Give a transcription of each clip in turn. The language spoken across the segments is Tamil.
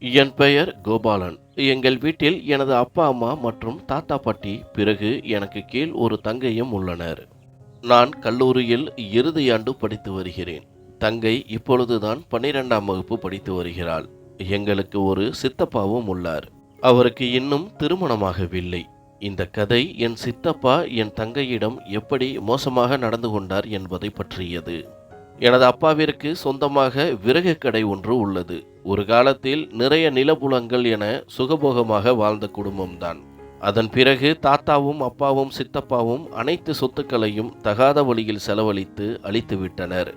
என் பெயர் கோபாலன். எங்கள் வீட்டில் எனது அப்பா அம்மா மற்றும் தாத்தா பாட்டி பிறகு எனக்கு கீழ் ஒரு தங்கையும் உள்ளனர். நான் கல்லூரியில் இறுதியாண்டு படித்து வருகிறேன். தங்கை இப்பொழுதுதான் பன்னிரெண்டாம் வகுப்பு படித்து வருகிறாள். எங்களுக்கு ஒரு சித்தப்பாவும் உள்ளார். அவருக்கு இன்னும் திருமணமாகவில்லை. இந்த கதை என் சித்தப்பா என் தங்கையிடம் எப்படி மோசமாக நடந்து கொண்டார் என்பதை பற்றியது. எனது அப்பாவிற்கு சொந்தமாக விறகு கடை ஒன்று உள்ளது. ஒரு காலத்தில் நிறைய நிலபுலங்கள் என சுகபோகமாக வாழ்ந்த குடும்பம்தான். அதன் பிறகு தாத்தாவும் அப்பாவும் சித்தப்பாவும் அனைத்து சொத்துக்களையும் தகாத வழியில் செலவழித்து அழித்துவிட்டனர்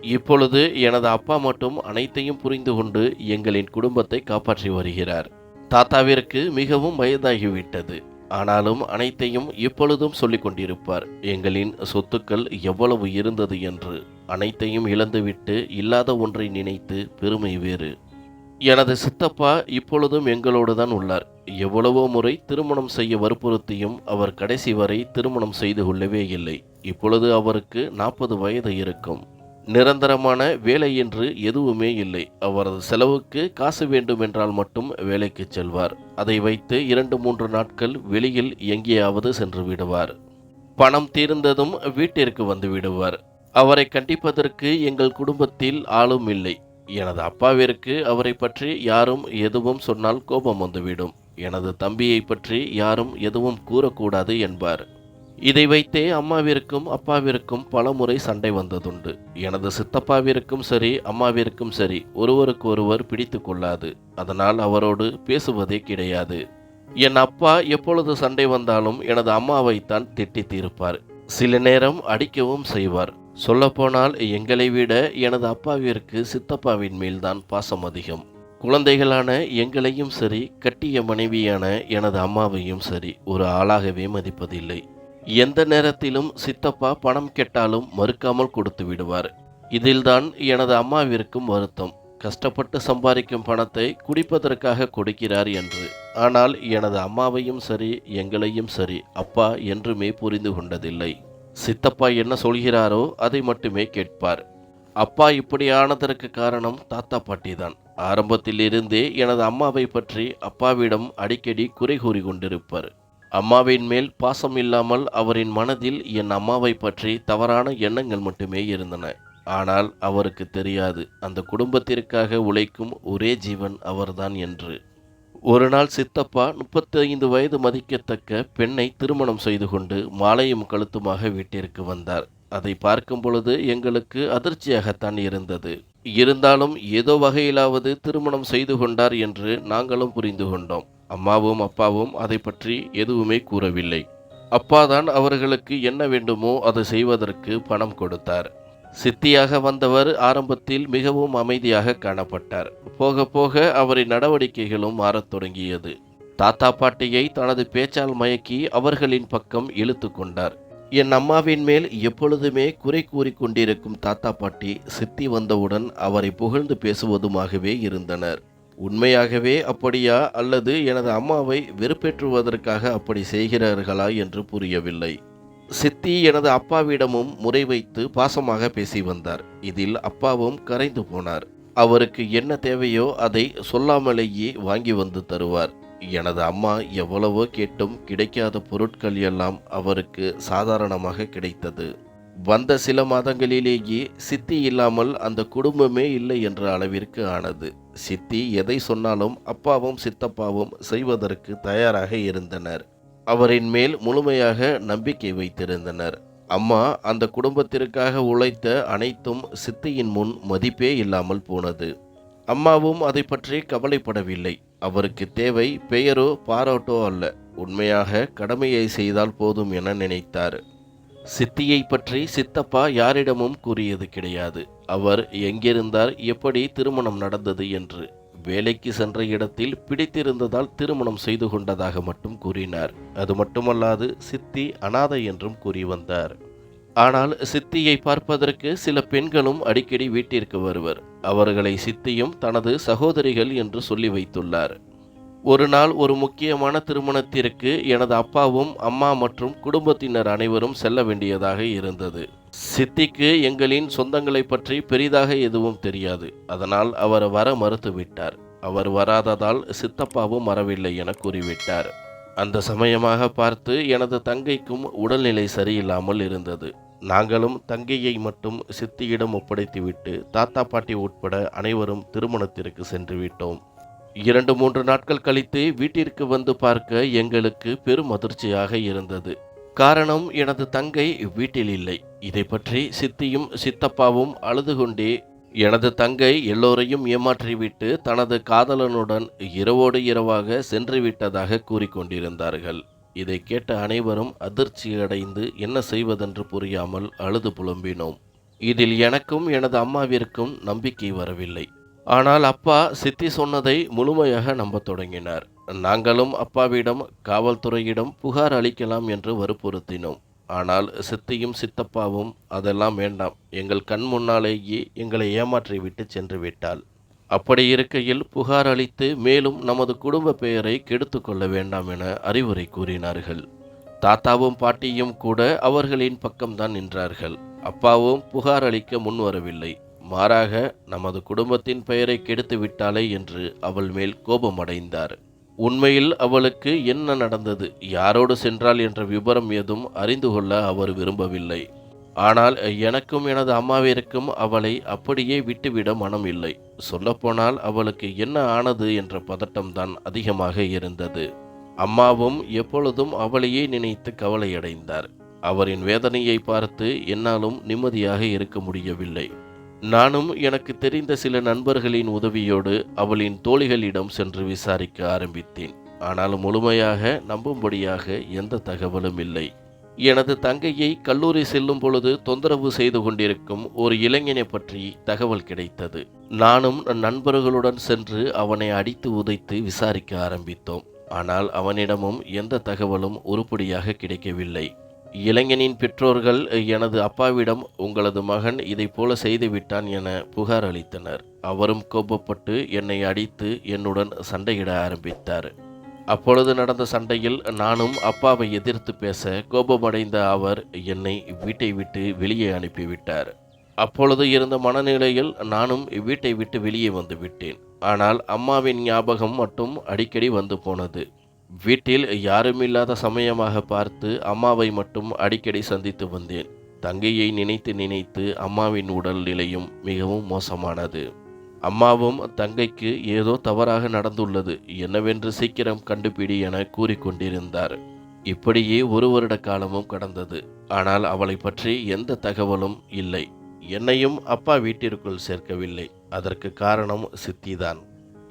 இப்பொழுது எனது அப்பா மட்டும் அனைத்தையும் புரிந்து கொண்டு எங்களின் குடும்பத்தை காப்பாற்றி வருகிறார். தாத்தாவிற்கு மிகவும் வயதாகிவிட்டது. ஆனாலும் அனைத்தையும் இப்பொழுதும் சொல்லிக் கொண்டிருப்பார். எங்களின் சொத்துக்கள் எவ்வளவு இருந்தது என்று. அனைத்தையும் இழந்துவிட்டு இல்லாத ஒன்றை நினைத்து பெருமை வேறு. எனது சித்தப்பா இப்பொழுதும் எங்களோடு தான் உள்ளார். எவ்வளவோ முறை திருமணம் செய்ய வற்புறுத்தியும் அவர் கடைசி வரை திருமணம் செய்து கொள்ளவே இல்லை. இப்பொழுது அவருக்கு நாற்பது வயது இருக்கும். நிரந்தரமான வேலை என்று எதுவுமே இல்லை. அவரது செலவுக்கு காசு வேண்டுமென்றால் மட்டும் வேலைக்கு செல்வார். அதை வைத்து இரண்டு மூன்று நாட்கள் வெளியில் எங்கேயாவது சென்று விடுவார். பணம் தீர்ந்ததும் வீட்டிற்கு வந்து விடுவார். அவரை கண்டிப்பதற்கு எங்கள் குடும்பத்தில் ஆளும் இல்லை. எனது அப்பாவிற்கு அவரை பற்றி யாரும் எதுவும் சொன்னால் கோபம் வந்துவிடும். எனது தம்பியை பற்றி யாரும் எதுவும் கூறக்கூடாது என்பார். இதை வைத்தே அம்மாவிற்கும் அப்பாவிற்கும் பலமுறை சண்டை வந்ததுண்டு. எனது சித்தப்பாவிற்கும் சரி அம்மாவிற்கும் சரி ஒருவருக்கு ஒருவர் பிடித்து கொள்ளாது. அதனால் அவரோடு பேசுவதே கிடையாது. என் அப்பா எப்பொழுது சண்டை வந்தாலும் எனது அம்மாவைத்தான் திட்டி தீர்ப்பார். சில நேரம் அடிக்கவும் செய்வார். சொல்லப்போனால் எங்களை விட எனது அப்பாவிற்கு சித்தப்பாவின் மேல்தான் பாசம் அதிகம். குழந்தைகளான எங்களையும் சரி கட்டிய மனைவியான எனது அம்மாவையும் சரி ஒரு ஆளாகவே மதிப்பதில்லை. எந்த நேரத்திலும் சித்தப்பா பணம் கெட்டாலும் மறுக்காமல் கொடுத்து விடுவார். இதில்தான் எனது அம்மாவிற்கும் வருத்தம். கஷ்டப்பட்டு சம்பாதிக்கும் பணத்தை குடிப்பதற்காக கொடுக்கிறார் என்று. ஆனால் எனது அம்மாவையும் சரி எங்களையும் சரி அப்பா என்றுமே புரிந்து கொண்டதில்லை. சித்தப்பா என்ன சொல்கிறாரோ அதை மட்டுமே கேட்பார். அப்பா இப்படி ஆனதற்கு காரணம் தாத்தா பாட்டி தான் ஆரம்பத்தில் இருந்தே எனது அம்மாவை பற்றி அப்பாவிடம் அடிக்கடி குறை கூறி கொண்டிருப்பார் அம்மாவின் மேல் பாசம் இல்லாமல் அவரின் மனதில் என் அம்மாவை பற்றி தவறான எண்ணங்கள் மட்டுமே இருந்தன. ஆனால் அவருக்கு தெரியாது அந்த குடும்பத்திற்காக உழைக்கும் ஒரே ஜீவன் அவர்தான் என்று. ஒரு நாள் சித்தப்பா முப்பத்தைந்து வயது மதிக்கத்தக்க பெண்ணை திருமணம் செய்து கொண்டு மாலையும் கழுத்துமாக வீட்டிற்கு வந்தார். அதை பார்க்கும் பொழுது எங்களுக்கு அதிர்ச்சியாகத்தான் இருந்தது. இருந்தாலும் ஏதோ வகையிலாவது திருமணம் செய்து கொண்டார் என்று நாங்களும் புரிந்து கொண்டோம். அம்மாவும் அப்பாவும் அதை பற்றி எதுவுமே கூறவில்லை. அப்பாதான் அவர்களுக்கு என்ன வேண்டுமோ அதை செய்வதற்கு பணம் கொடுத்தார். சித்தியாக வந்தவர் ஆரம்பத்தில் மிகவும் அமைதியாக காணப்பட்டார். போக போக அவரின் நடவடிக்கைகளும் மாறத் தொடங்கியது. தாத்தா பாட்டியை தனது பேச்சால் மயக்கி அவர்களின் பக்கம் இழுத்து கொண்டார். என் அம்மாவின் மேல் எப்பொழுதுமே குறை கூறிக்கொண்டிருக்கும் தாத்தா பாட்டி சித்தி வந்தவுடன் அவரை புகழ்ந்து பேசுவதுமாகவே இருந்தனர். உண்மையாகவே அப்படியா அல்லது எனது அம்மாவை வெறுப்பேற்றுவதற்காக அப்படி செய்கிறார்களா என்று புரியவில்லை. சித்தி எனது அப்பாவிடமும் முறை வைத்து பாசமாக பேசி வந்தார். இதில் அப்பாவும் கரைந்து போனார். அவருக்கு என்ன தேவையோ அதை சொல்லாமலேயே வாங்கி வந்து தருவார். எனது அம்மா எவ்வளவோ கேட்டும் கிடைக்காத பொருட்கள் எல்லாம் அவருக்கு சாதாரணமாக கிடைத்தது. வந்த சில மாதங்களிலேயே சித்தி இல்லாமல் அந்த குடும்பமே இல்லை என்ற அளவிற்கு ஆனது. சித்தி எதை சொன்னாலும் அப்பாவும் சித்தப்பாவும் செய்வதற்கு தயாராக இருந்தனர். அவரின் மேல் முழுமையாக நம்பிக்கை வைத்திருந்தனர். அம்மா அந்த குடும்பத்திற்காக உழைத்த அனைத்தும் சித்தியின் முன் மதிப்பே இல்லாமல் போனது. அம்மாவும் அதை பற்றி கவலைப்படவில்லை. அவருக்கு தேவை பெயரோ பாராட்டோ அல்ல. உண்மையாக கடமையை செய்தால் போதும் என நினைத்தார். சித்தியை பற்றி சித்தப்பா யாரிடமும் கூறியது கிடையாது. அவர் எங்கிருந்தார் எப்படி திருமணம் நடந்தது என்று. வேலைக்கு சென்ற இடத்தில் பிடித்திருந்ததால் திருமணம் செய்து கொண்டதாக மட்டும் கூறினார். அது மட்டுமல்லாது சித்தி அனாதை என்றும் கூறி வந்தார். ஆனால் சித்தியை பார்ப்பதற்கு சில பெண்களும் அடிக்கடி வீட்டிற்கு வருவர். அவர்களை சித்தியும் தனது சகோதரிகள் என்று சொல்லி வைத்துள்ளார். ஒரு நாள் ஒரு முக்கியமான திருமணத்திற்கு எனது அப்பாவும் அம்மா மற்றும் குடும்பத்தினர் அனைவரும் செல்ல வேண்டியதாக இருந்தது. சித்திக்கு எங்களின் சொந்தங்களை பற்றி பெரிதாக எதுவும் தெரியாது. அதனால் அவர் வர மறுத்துவிட்டார். அவர் வராததால் சித்தப்பாவும் வரவில்லை என கூறிவிட்டார். அந்த சமயமாக பார்த்து எனது தங்கைக்கும் உடல்நிலை சரியில்லாமல் இருந்தது. நாங்களும் தங்கையை மட்டும் சித்தியிடம் ஒப்படைத்துவிட்டு தாத்தா பாட்டி உட்பட அனைவரும் திருமணத்திற்கு சென்று விட்டோம் இரண்டு மூன்று நாட்கள் கழித்து வீட்டிற்கு வந்து பார்க்க எங்களுக்கு பெரும் அதிர்ச்சியாக இருந்தது. காரணம் எனது தங்கை வீட்டில் இல்லை. இதை பற்றி சித்தியும் சித்தப்பாவும் அழுது கொண்டே எனது தங்கை எல்லோரையும் ஏமாற்றிவிட்டு தனது காதலனுடன் இரவோடு இரவாக சென்று விட்டதாக கூறிக்கொண்டிருந்தார்கள். இதை கேட்ட அனைவரும் அதிர்ச்சியடைந்து என்ன செய்வதென்று புரியாமல் அழுது புலம்பினோம். இதில் எனக்கும் எனது அம்மாவிற்கும் நம்பிக்கை வரவில்லை. ஆனால் அப்பா சித்தி சொன்னதை முழுமையாக நம்பத் தொடங்கினார். நாங்களும் அப்பாவிடம் காவல்துறையிடம் புகார் அளிக்கலாம் என்று வற்புறுத்தினோம். ஆனால் சித்தியும் சித்தப்பாவும் அதெல்லாம் வேண்டாம். எங்கள் கண் முன்னாலேயே எங்களை ஏமாற்றிவிட்டு சென்று விட்டாள். அப்படி இருக்கையில் புகார் அளித்து மேலும் நமது குடும்ப பெயரை கெடுத்து கொள்ள வேண்டாம் என அறிவுரை கூறினார்கள். தாத்தாவும் பாட்டியும் கூட அவர்களின் பக்கம்தான் நின்றார்கள். அப்பாவும் புகார் அளிக்க முன்வரவில்லை மாறாக நமது குடும்பத்தின் பெயரை கெடுத்து விட்டாளே என்று அவள் மேல் கோபமடைந்தார் உண்மையில் அவளுக்கு என்ன நடந்தது யாரோடு சென்றாள் என்ற விபரம் ஏதும் அறிந்து கொள்ள அவர் விரும்பவில்லை. ஆனால் எனக்கும் எனது அம்மாவிற்கும் அவளை அப்படியே விட்டுவிட மனம் இல்லை சொல்லப்போனால் அவளுக்கு என்ன ஆனது என்ற பதட்டம்தான் அதிகமாக இருந்தது. அம்மாவும் எப்பொழுதும் அவளையே நினைத்து கவலையடைந்தார். அவரின் வேதனையை பார்த்து என்னாலும் நிம்மதியாக இருக்க முடியவில்லை. நானும் எனக்கு தெரிந்த சில நண்பர்களின் உதவியோடு அவளின் தோழிகளிடம் சென்று விசாரிக்க ஆரம்பித்தேன். ஆனால் முழுமையாக நம்பும்படியாக எந்த தகவலும் இல்லை. எனது தங்கையை கல்லூரி செல்லும் பொழுது தொந்தரவு செய்து கொண்டிருக்கும் ஒரு இளைஞனை பற்றி தகவல் கிடைத்தது. நானும் நண்பர்களுடன் சென்று அவனை அடித்து உதைத்து விசாரிக்க ஆரம்பித்தோம். ஆனால் அவனிடமும் எந்த தகவலும் உருப்படியாக கிடைக்கவில்லை. இளைஞனின் பெற்றோர்கள் எனது அப்பாவிடம் உங்களது மகன் இதை போல செய்துவிட்டான் என புகார் அளித்தனர். அவரும் கோபப்பட்டு என்னை அடித்து என்னுடன் சண்டையிட ஆரம்பித்தார். அப்பொழுது நடந்த சண்டையில் நானும் அப்பாவை எதிர்த்து பேச கோபமடைந்த அவர் என்னை வீட்டை விட்டு வெளியே அனுப்பிவிட்டார். அப்பொழுது இருந்த மனநிலையில் நானும் வீட்டை விட்டு வெளியே வந்து விட்டேன். ஆனால் அம்மாவின் ஞாபகம் மட்டும் அடிக்கடி வந்து போனது. வீட்டில் யாருமில்லாத சமயமாக பார்த்து அம்மாவை மட்டும் அடிக்கடி சந்தித்து வந்தேன். தங்கையை நினைத்து நினைத்து அம்மாவின் உடல் நிலையும் மிகவும் மோசமானது. அம்மாவும் தங்கைக்கு ஏதோ தவறாக நடந்துள்ளது. என்னவென்று சீக்கிரம் கண்டுபிடி என கூறிக்கொண்டிருந்தார். இப்படியே ஒரு வருட காலமும் கடந்தது. ஆனால் அவளை பற்றி எந்த தகவலும் இல்லை. என்னையும் அப்பா வீட்டிற்குள் சேர்க்கவில்லை. அதற்கு காரணம் சித்திதான்.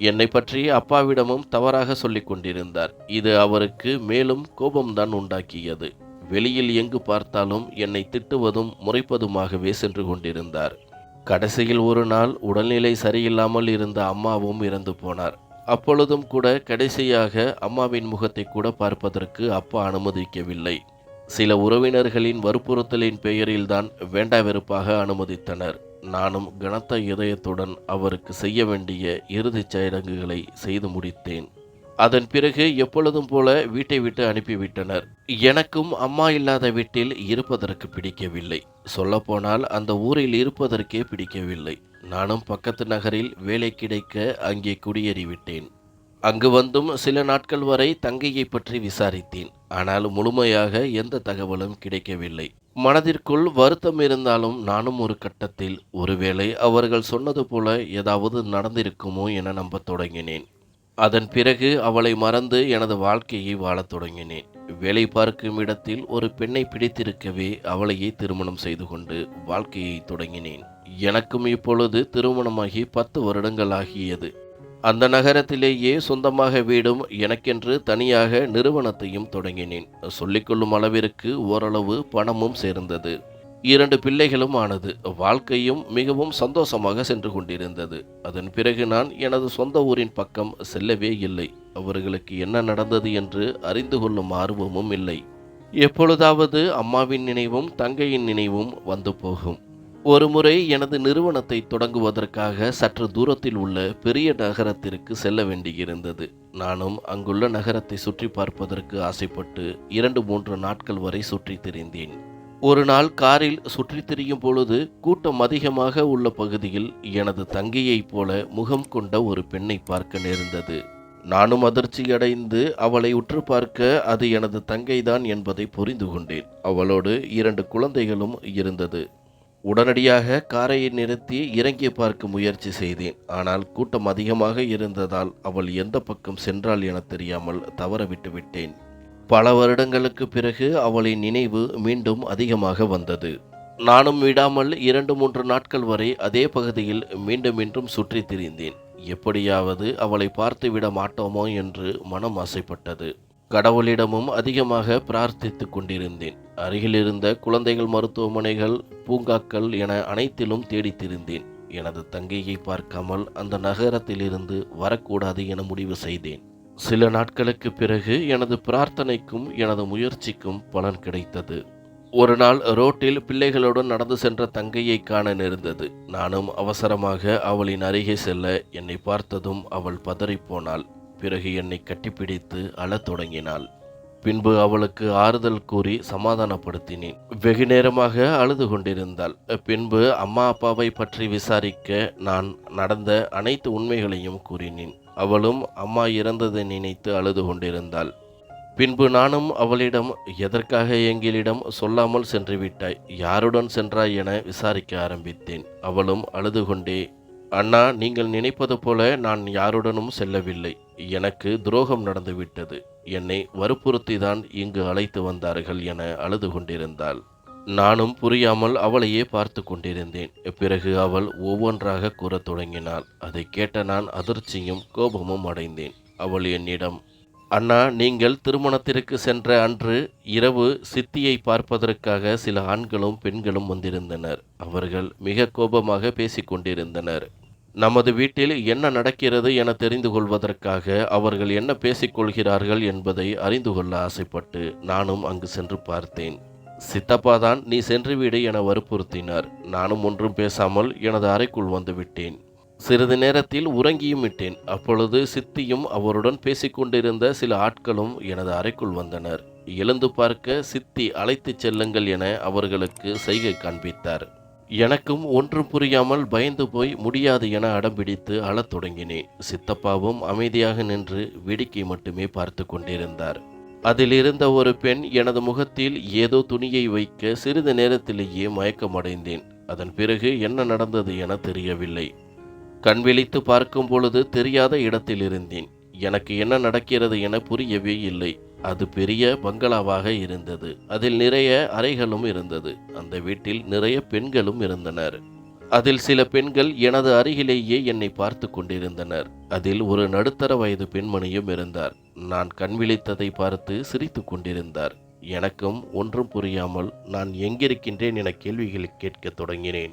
என்னை பற்றி அப்பாவிடமும் தவறாக சொல்லிக் கொண்டிருந்தார். இது அவருக்கு மேலும் கோபம்தான் உண்டாக்கியது. வெளியில் எங்கு பார்த்தாலும் என்னை திட்டுவதும் முறைப்பதுமாகவே சென்று கொண்டிருந்தார். கடைசியில் ஒரு நாள் உடல்நிலை சரியில்லாமல் இருந்த அம்மாவும் இறந்து போனார். அப்பொழுதும் கூட கடைசியாக அம்மாவின் முகத்தை கூட பார்ப்பதற்கு அப்பா அனுமதிக்கவில்லை. சில உறவினர்களின் வற்புறுத்தலின் பெயரில்தான் வேண்டா வெறுப்பாக அனுமதித்தனர். நானும் கனத்த இதயத்துடன் அவருக்கு செய்ய வேண்டிய இறுதிச் சடங்குகளை செய்து முடித்தேன். அதன் பிறகு எப்பொழுதும் போல வீட்டை விட்டு அனுப்பிவிட்டனர். எனக்கும் அம்மா இல்லாத வீட்டில் இருப்பதற்கு பிடிக்கவில்லை. சொல்லப்போனால் அந்த ஊரில் இருப்பதற்கே பிடிக்கவில்லை. நானும் பக்கத்து நகரில் வேலை கிடைக்க அங்கே குடியேறிவிட்டேன். அங்கு வந்தும் சில நாட்கள் வரை தங்கையை பற்றி விசாரித்தேன். ஆனால் முழுமையாக எந்த தகவலும் கிடைக்கவில்லை. மனதிற்குள் வருத்தம் இருந்தாலும் நானும் ஒரு கட்டத்தில் ஒருவேளை அவர்கள் சொன்னது போல ஏதாவது நடந்திருக்குமோ என நம்பத் தொடங்கினேன். அதன் பிறகு அவளை மறந்து எனது வாழ்க்கையை வாழத் தொடங்கினேன். வேலை பார்க்கும் இடத்தில் ஒரு பெண்ணை பிடித்திருக்கவே அவளையே திருமணம் செய்து கொண்டு வாழ்க்கையை தொடங்கினேன். எனக்கும் இப்பொழுது திருமணமாகி பத்து வருடங்கள் ஆகியது. அந்த நகரத்திலேயே சொந்தமாக வீடும் எனக்கென்று தனியாக நிறுவனத்தையும் தொடங்கினேன். சொல்லிக்கொள்ளும் அளவிற்கு ஓரளவு பணமும் சேர்ந்தது. இரண்டு பிள்ளைகளும் ஆனது வாழ்க்கையும் மிகவும் சந்தோஷமாக சென்று கொண்டிருந்தது. அதன் பிறகு நான் எனது சொந்த ஊரின் பக்கம் செல்லவே இல்லை. அவர்களுக்கு என்ன நடந்தது என்று அறிந்து கொள்ளும் ஆர்வமும் இல்லை. எப்பொழுதாவது அம்மாவின் நினைவும் தங்கையின் நினைவும் வந்து போகும். ஒருமுறை எனது நிறுவனத்தை தொடங்குவதற்காக சற்று தூரத்தில் உள்ள பெரிய நகரத்திற்கு செல்ல வேண்டியிருந்தது. நானும் அங்குள்ள நகரத்தை சுற்றி பார்ப்பதற்கு ஆசைப்பட்டு இரண்டு மூன்று நாட்கள் வரை சுற்றி திரிந்தேன். ஒரு நாள் காரில் சுற்றித் திரியும் பொழுது கூட்டம் அதிகமாக உள்ள பகுதியில் எனது தங்கையைப் போல முகம் கொண்ட ஒரு பெண்ணை பார்க்க நேர்ந்தது. நானும் அதிர்ச்சியடைந்து அவளை உற்று பார்க்க அது எனது தங்கைதான் என்பதை புரிந்து கொண்டேன். அவளோடு இரண்டு குழந்தைகளும் இருந்தது. உடனடியாக காரை நிறுத்தி இறங்கி பார்க்க முயற்சி செய்தேன். ஆனால் கூட்டம் அதிகமாக இருந்ததால் அவள் எந்த பக்கம் சென்றாள் என தெரியாமல் தவறவிட்டு விட்டேன். பல வருடங்களுக்கு பிறகு அவளின் நினைவு மீண்டும் அதிகமாக வந்தது. நானும் விடாமல் இரண்டு மூன்று நாட்கள் வரை அதே பகுதியில் மீண்டும் மீண்டும் சுற்றி திரிந்தேன். எப்படியாவது அவளை பார்த்து விட மாட்டோமோ என்று மனம் ஆசைப்பட்டது. கடவுளிடமும் அதிகமாக பிரார்த்தித்து கொண்டிருந்தேன். அருகிலிருந்த குழந்தைகள் மருத்துவமனைகள் பூங்காக்கள் என அனைத்திலும் தேடித்திருந்தேன் எனது தங்கையை பார்க்காமல் அந்த நகரத்திலிருந்து வரக்கூடாது என முடிவு செய்தேன். சில நாட்களுக்கு பிறகு எனது பிரார்த்தனைக்கும் எனது முயற்சிக்கும் பலன் கிடைத்தது. ஒரு நாள் ரோட்டில் பிள்ளைகளுடன் நடந்து சென்ற தங்கையை காண நேர்ந்தது. நானும் அவசரமாக அவளின் அருகே செல்ல என்னை பார்த்ததும் அவள் பதறிப்போனாள் பிறகு என்னை கட்டிப்பிடித்து அழத் தொடங்கினாள். பின்பு அவளுக்கு ஆறுதல் கூறி சமாதானப்படுத்தினேன். வெகு நேரமாக அழுது கொண்டிருந்தாள். பின்பு அம்மா அப்பாவை பற்றி விசாரிக்க நான் நடந்த அனைத்து உண்மைகளையும் கூறினேன். அவளும் அம்மா இறந்ததை நினைத்து அழுது கொண்டிருந்தாள். பின்பு நானும் அவளிடம் எதற்காக எங்களிடம் சொல்லாமல் சென்று விட்டாய் யாருடன் சென்றாய் என விசாரிக்க ஆரம்பித்தேன். அவளும் அழுது கொண்டே அண்ணா நீங்கள் நினைப்பது போல நான் யாருடனும் செல்லவில்லை. எனக்கு துரோகம் நடந்துவிட்டது. என்னை வற்புறுத்தி தான் இங்கு அழைத்து வந்தார்கள் என அழுது கொண்டிருந்தாள். நானும் புரியாமல் அவளையே பார்த்து கொண்டிருந்தேன். பிறகு அவள் ஒவ்வொன்றாக கூறத் தொடங்கினாள். அதை கேட்ட நான் அதிர்ச்சியும் கோபமும் அடைந்தேன். அவள் என்னிடம் அண்ணா நீங்கள் திருமணத்திற்கு சென்ற அன்று இரவு சித்தியை பார்ப்பதற்காக சில ஆண்களும் பெண்களும் வந்திருந்தனர். அவர்கள் மிக கோபமாக பேசிக் கொண்டிருந்தனர். நமது வீட்டில் என்ன நடக்கிறது என தெரிந்து கொள்வதற்காக அவர்கள் என்ன பேசிக்கொள்கிறார்கள் என்பதை அறிந்து கொள்ள ஆசைப்பட்டு நானும் அங்கு சென்று பார்த்தேன். சித்தப்பா தான் நீ சென்று விடு என வற்புறுத்தினார். நானும் ஒன்றும் பேசாமல் எனது அறைக்குள் வந்துவிட்டேன் சிறிது நேரத்தில் உறங்கியும் விட்டேன். அப்பொழுது சித்தியும் அவருடன் பேசிக்கொண்டிருந்த சில ஆட்களும் எனது அறைக்குள் வந்தனர். எழுந்து பார்க்க சித்தி அழைத்துச் செல்லுங்கள் என அவர்களுக்கு செய்கை காண்பித்தார். எனக்கும் ஒன்றும் புரியாமல் பயந்து போய் முடியாது என அடம்பிடித்து அழத் தொடங்கினேன். சித்தப்பாவும் அமைதியாக நின்று வேடிக்கை மட்டுமே பார்த்து கொண்டிருந்தார். அதில் இருந்த ஒரு பெண் எனது முகத்தில் ஏதோ துணியை வைக்க சிறிது நேரத்திலேயே மயக்கமடைந்தேன். அதன் பிறகு என்ன நடந்தது என தெரியவில்லை. கண் விழித்து பார்க்கும் பொழுது தெரியாத இடத்தில் இருந்தேன். எனக்கு என்ன நடக்கிறது என புரியவே இல்லை. அது பெரிய பங்களாவாக இருந்தது. அதில் நிறைய அறைகளும் இருந்தது. அந்த வீட்டில் நிறைய பெண்களும் இருந்தனர். அதில் சில பெண்கள் எனது அருகிலேயே என்னை பார்த்து கொண்டிருந்தனர். அதில் ஒரு நடுத்தர வயது பெண்மணியும் இருந்தார். நான் கண் விழித்ததை பார்த்து சிரித்து கொண்டிருந்தார். எனக்கும் ஒன்றும் புரியாமல் நான் எங்கிருக்கின்றேன் என கேள்விகளை கேட்கத் தொடங்கினேன்.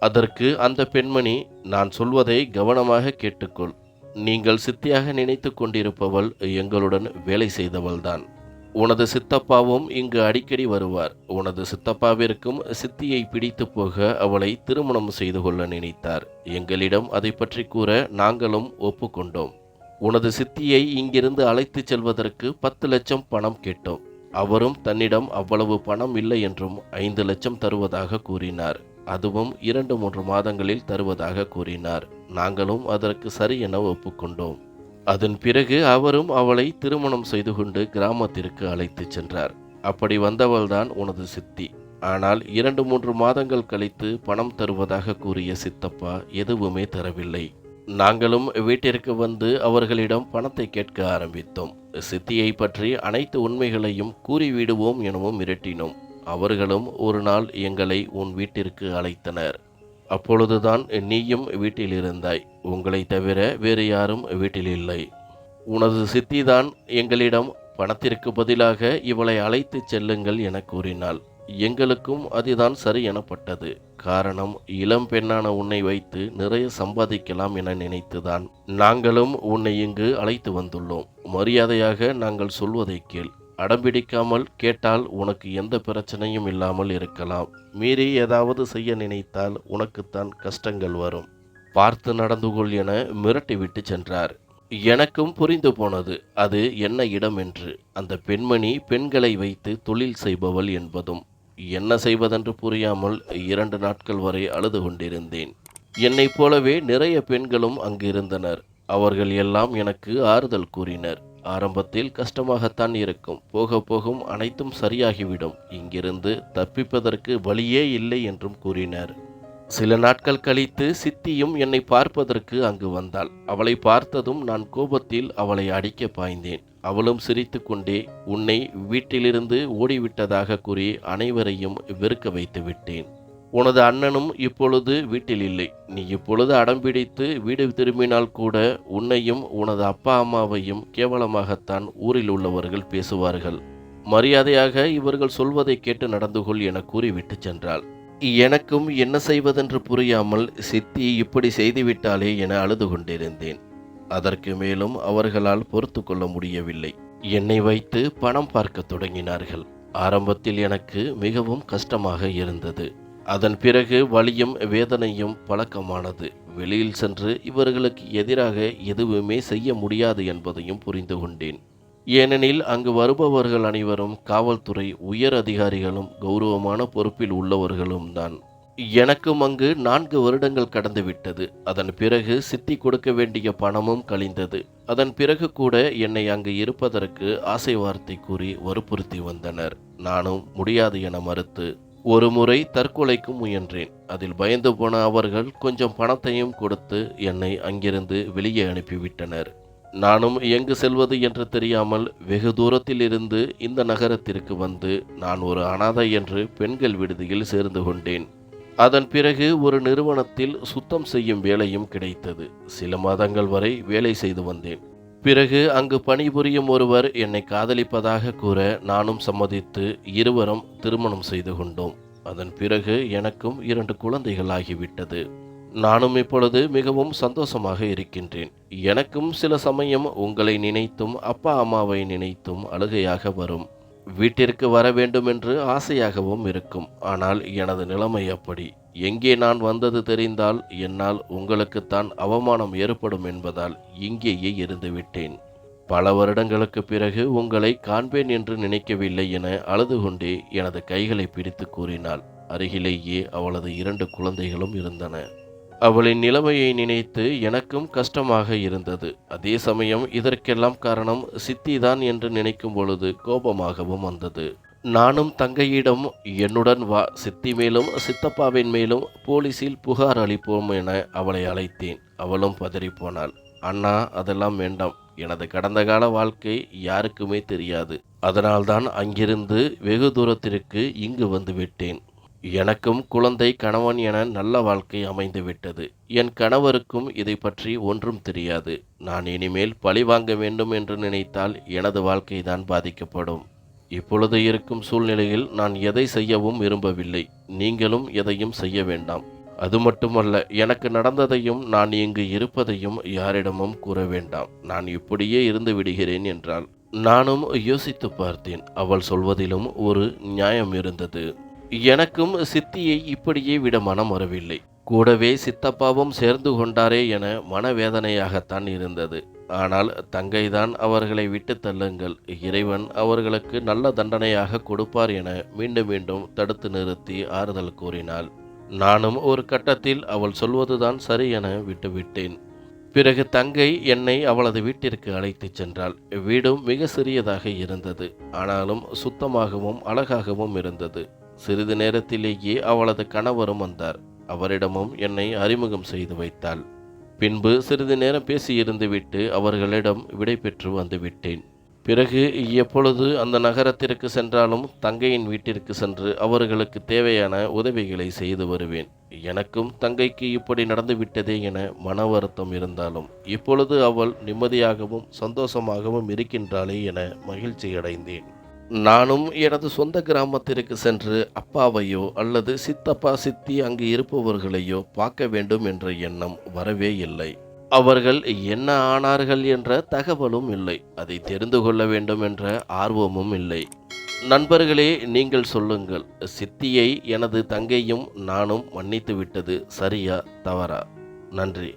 அதற்கு அந்த பெண்மணி நான் சொல்வதை கவனமாக கேட்டுக்கொள். நீங்கள் சித்தியாக நினைத்து கொண்டிருப்பவள் எங்களுடன் வேலை செய்தவள்தான். உனது சித்தப்பாவும் இங்கு அடிக்கடி வருவார். உனது சித்தப்பாவிற்கும் சித்தியை பிடித்து போக அவளை திருமணம் செய்து கொள்ள நினைத்தார். எங்களிடம் அதை பற்றி கூற நாங்களும் ஒப்புக்கொண்டோம். உனது சித்தியை இங்கிருந்து அழைத்துச் செல்வதற்கு பத்து லட்சம் பணம் கேட்டோம். அவரும் தன்னிடம் அவ்வளவு பணம் இல்லை என்றும் ஐந்து லட்சம் தருவதாக கூறினார். அதுவும் இரண்டு மூன்று மாதங்களில் தருவதாக கூறினார். நாங்களும் அதற்கு சரி என ஒப்புக்கொண்டோம். அதன் பிறகு அவரும் அவளை திருமணம் செய்து கொண்டு கிராமத்திற்கு அழைத்துச் சென்றார். அப்படி வந்தவள்தான் உனது சித்தி. ஆனால் இரண்டு மூன்று மாதங்கள் கழித்து பணம் தருவதாக கூறிய சித்தப்பா எதுவுமே தரவில்லை. நாங்களும் வீட்டிற்கு வந்து அவர்களிடம் பணத்தை கேட்க ஆரம்பித்தோம். சித்தியை பற்றி அனைத்து உண்மைகளையும் கூறிவிடுவோம் எனவும் மிரட்டினோம். அவர்களும் ஒரு நாள் எங்களை உன் வீட்டிற்கு அழைத்தனர். அப்பொழுதுதான் நீயும் வீட்டில் இருந்தாய் உங்களை தவிர வேறு யாரும் வீட்டில் இல்லை உனது சித்திதான் எங்களிடம் பணத்திற்கு பதிலாக இவளை அழைத்துச் செல்லுங்கள் என கூறினாள். எங்களுக்கும் அதுதான் சரி எனப்பட்டது. காரணம் இளம் பெண்ணான உன்னை வைத்து நிறைய சம்பாதிக்கலாம் என நினைத்துதான் நாங்களும் உன்னை இங்கு அழைத்து வந்துள்ளோம். மரியாதையாக நாங்கள் சொல்வதை கேள். அடம்பிடிக்காமல் கேட்டால் உனக்கு எந்த பிரச்சனையும் இல்லாமல் இருக்கலாம். மீறி ஏதாவது செய்ய நினைத்தால் உனக்குத்தான் கஷ்டங்கள் வரும். பார்த்து நடந்து கொள் என மிரட்டிவிட்டு சென்றார். எனக்கும் புரிந்து போனது அது என்ன இடம் என்று. அந்த பெண்மணி பெண்களை வைத்து தொழில் செய்பவள் என்பதும் என்ன செய்வதென்று புரியாமல் இரண்டு நாட்கள் வரை அழுது கொண்டிருந்தேன். என்னைப் போலவே நிறைய பெண்களும் அங்கு இருந்தனர் அவர்கள் எல்லாம் எனக்கு ஆறுதல் கூறினர். ஆரம்பத்தில் கஷ்டமாகத்தான் இருக்கும். போக போகும் அனைத்தும் சரியாகிவிடும். இங்கிருந்து தப்பிப்பதற்கு வழியே இல்லை என்றும் கூறினர். சில நாட்கள் கழித்து சித்தியும் என்னை பார்ப்பதற்கு அங்கு வந்தாள். அவளை பார்த்ததும் நான் கோபத்தில் அவளை அடிக்க பாய்ந்தேன். அவளும் சிரித்துக்கொண்டே உன்னை வீட்டிலிருந்து ஓடிவிட்டதாக கூறி அனைவரையும் வெறுக்க வைத்து விட்டேன் உனது அண்ணனும் இப்பொழுது வீட்டில் இல்லை. நீ இப்பொழுது அடம்பிடித்து வீடு திரும்பினால் கூட உன்னையும் உனது அப்பா அம்மாவையும் கேவலமாகத்தான் ஊரில் உள்ளவர்கள் பேசுவார்கள். மரியாதையாக இவர்கள் சொல்வதை கேட்டு நடந்து கொள் என கூறிவிட்டு சென்றாள். எனக்கும் என்ன செய்வதென்று புரியாமல் சித்தி இப்படி செய்துவிட்டாளே என அழுது கொண்டிருந்தேன். அதற்கு மேலும் அவர்களால் பொறுத்து கொள்ள முடியவில்லை. என்னை வைத்து பணம் பார்க்க தொடங்கினார்கள். ஆரம்பத்தில் எனக்கு மிகவும் கஷ்டமாக இருந்தது. அதன் பிறகு வலியும் வேதனையும் பழக்கமானது. வெளியில் சென்று இவர்களுக்கு எதிராக எதுவுமே செய்ய முடியாது என்பதையும் புரிந்து கொண்டேன். ஏனெனில் அங்கு வருபவர்கள் அனைவரும் காவல்துறை உயர் அதிகாரிகளும் கௌரவமான பொறுப்பில் உள்ளவர்களும் தான். எனக்கும் அங்கு நான்கு வருடங்கள் கடந்துவிட்டது அதன் பிறகு சித்தி கொடுக்க வேண்டிய பணமும் கழிந்தது. அதன் பிறகு கூட என்னை அங்கு இருப்பதற்கு ஆசை வார்த்தை கூறி வற்புறுத்தி வந்தனர். நானும் முடியாது என மறுத்து ஒரு முறை தற்கொலைக்கும் முயன்றேன். அதில் பயந்து போன அவர்கள் கொஞ்சம் பணத்தையும் கொடுத்து என்னை அங்கிருந்து வெளியே அனுப்பிவிட்டனர். நானும் எங்கு செல்வது என்று தெரியாமல் வெகு தூரத்தில் இருந்து இந்த நகரத்திற்கு வந்து நான் ஒரு அனாதை என்று பெண்கள் விடுதியில் சேர்ந்து கொண்டேன். அதன் பிறகு ஒரு நிறுவனத்தில் சுத்தம் செய்யும் வேலையும் கிடைத்தது. சில மாதங்கள் வரை வேலை செய்து வந்தேன். பிறகு அங்கு பணிபுரியும் ஒருவர் என்னை காதலிப்பதாக கூற நானும் சம்மதித்து இருவரும் திருமணம் செய்து கொண்டோம். அதன் பிறகு எனக்கும் இரண்டு குழந்தைகள் ஆகிவிட்டது நானும் இப்பொழுது மிகவும் சந்தோஷமாக இருக்கின்றேன். எனக்கும் சில சமயம் உங்களை நினைத்தும் அப்பா அம்மாவை நினைத்தும் அழுகையாக வரும். வீட்டிற்கு வர வேண்டும் என்று ஆசையாகவும் இருக்கும். ஆனால் எனது நிலைமை அப்படி. எங்கே நான் வந்தது தெரிந்தால் என்னால் உங்களுக்குத்தான் அவமானம் ஏற்படும் என்பதால் இங்கேயே இருந்துவிட்டேன். பல வருடங்களுக்கு பிறகு உங்களை காண்பேன் என்று நினைக்கவில்லை என அழுது கொண்டே எனது கைகளை பிடித்து கூறினாள். அருகிலேயே அவளது இரண்டு குழந்தைகளும் இருந்தன. அவளின் நிலைமையை நினைத்து எனக்கும் கஷ்டமாக இருந்தது. அதே சமயம் இதற்கெல்லாம் காரணம் சித்திதான் என்று நினைக்கும் பொழுது கோபமாகவும் வந்தது. நானும் தங்கையிடம் என்னுடன் வா சித்தி மேலும் சித்தப்பாவின் மேலும் போலீஸில் புகார் அளிப்போம் என அவளை அழைத்தேன். அவளும் பதறிப்போனாள். அண்ணா அதெல்லாம் வேண்டாம். எனது கடந்த கால வாழ்க்கை யாருக்குமே தெரியாது. அதனால்தான் அங்கிருந்து வெகு தூரத்திற்கு இங்கு வந்து விட்டேன். எனக்கும் குழந்தை கணவன் என நல்ல வாழ்க்கை அமைந்து விட்டது. என் கணவருக்கும் இதை பற்றி ஒன்றும் தெரியாது. நான் இனிமேல் பழி வாங்க வேண்டும் என்று நினைத்தால் எனது வாழ்க்கைதான் பாதிக்கப்படும். இப்பொழுது இருக்கும் சூழ்நிலையில் நான் எதை செய்யவும் விரும்பவில்லை. நீங்களும் எதையும் செய்ய வேண்டாம். அது மட்டுமல்ல எனக்கு நடந்ததையும் நான் இங்கு இருப்பதையும் யாரிடமும் கூற வேண்டாம். நான் இப்படியே இருந்து விடுகிறேன் என்றாள். நானும் யோசித்து பார்த்தேன். அவள் சொல்வதிலும் ஒரு நியாயம் இருந்தது. எனக்கும் சித்தியை இப்படியே விட மனம் வரவில்லை. கூடவே சித்தப்பாவும் சேர்ந்து கொண்டாரே என மனவேதனையாகத்தான் இருந்தது. ஆனால் தங்கைதான் அவர்களை விட்டு தள்ளுங்கள். இறைவன் அவர்களுக்கு நல்ல தண்டனையாக கொடுப்பார் என மீண்டும் மீண்டும் தடுத்து நிறுத்தி ஆறுதல் கூறினாள். நானும் ஒரு கட்டத்தில் அவள் சொல்வதுதான் சரி என விட்டுவிட்டேன். பிறகு தங்கை என்னை அவளது வீட்டிற்கு அழைத்துச் சென்றாள். வீடும் மிக சிறியதாக இருந்தது. ஆனாலும் சுத்தமாகவும் அழகாகவும் இருந்தது. சிறிது நேரத்திலேயே அவளது கணவரும் வந்தார். அவரிடமும் என்னை அறிமுகம் செய்து வைத்தாள். பின்பு சிறிது நேரம் பேசியிருந்துவிட்டு அவர்களிடம் விடை பெற்று வந்துவிட்டேன். பிறகு எப்பொழுது அந்த நகரத்திற்கு சென்றாலும் தங்கையின் வீட்டிற்கு சென்று அவர்களுக்கு தேவையான உதவிகளை செய்து வருவேன். எனக்கும் தங்கைக்கு இப்படி நடந்துவிட்டதே என மன வருத்தம் இருந்தாலும் இப்பொழுது அவள் நிம்மதியாகவும் சந்தோஷமாகவும் இருக்கின்றாளே என மகிழ்ச்சி அடைந்தேன் நானும் எனது சொந்த கிராமத்திற்கு சென்று அப்பாவையோ அல்லது சித்தப்பா சித்தி அங்கு இருப்பவர்களையோ பார்க்க வேண்டும் என்ற எண்ணம் வரவே இல்லை. அவர்கள் என்ன ஆனார்கள் என்ற தகவலும் இல்லை. அதை தெரிந்து கொள்ள வேண்டும் என்ற ஆர்வமும் இல்லை. நண்பர்களே நீங்கள் சொல்லுங்கள் சித்தியை எனது தங்கையும் நானும் மன்னித்து விட்டது சரியா தவறா? நன்றி.